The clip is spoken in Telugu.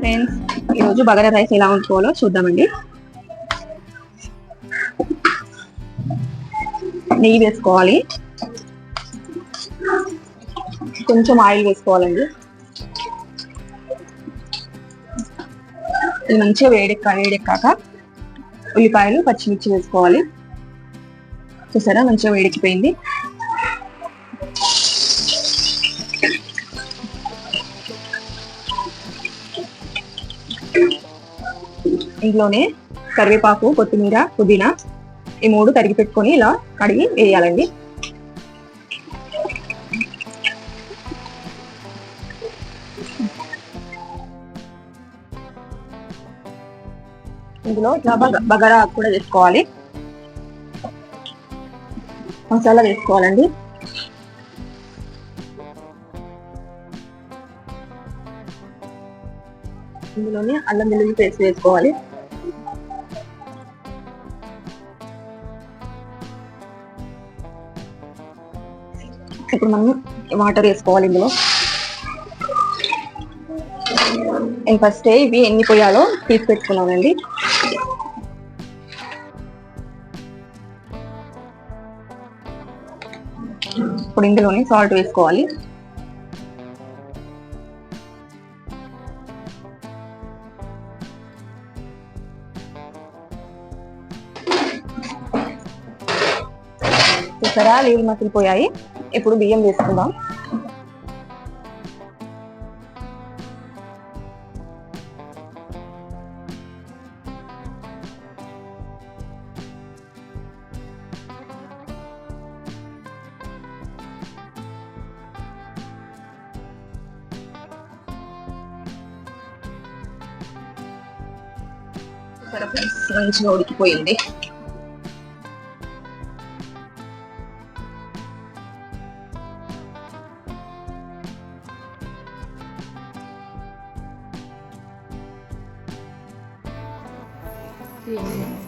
ఫ్రెండ్స్ ఈరోజు బగారా రైస్ ఎలా వండుకోవాలో చూద్దామండి. నెయ్యి వేసుకోవాలి. కొంచెం ఆయిల్ వేసుకోవాలండి. ఇది మంచిగా వేడెక్క వేడెక్కాక ఉల్లిపాయలు పచ్చిమిర్చి వేసుకోవాలి. చూసారా? మంచిగా వేడెక్కిపోయింది. ఇంట్లోనే కరివేపాకు కొత్తిమీర పుదీనా ఈ మూడు తరిగి పెట్టుకొని ఇలా కడిగి వేయాలండి. ఇందులో ఇట్లా బగారా కూడా వేసుకోవాలి. మసాలా వేసుకోవాలండి. ఇందులోనే అల్లం వెల్లుల్లి పేస్ట్ వేసుకోవాలి. ఇప్పుడు మనం వాటర్ వేసుకోవాలి ఇందులో. నేను ఫస్ట్ ఇవి ఎన్ని పోయాలో తీసి పెట్టుకున్నానండి. ఇప్పుడు ఇందులోనే సాల్ట్ వేసుకోవాలి. చూసారా? నీళ్ళు మసిలిపోయాయి. ఇప్పుడు బియ్యం వేసుకుందాం. చూసారా ఫ్రెండ్స్ మంచిగా ఉడికిపోయింది. 对。嗯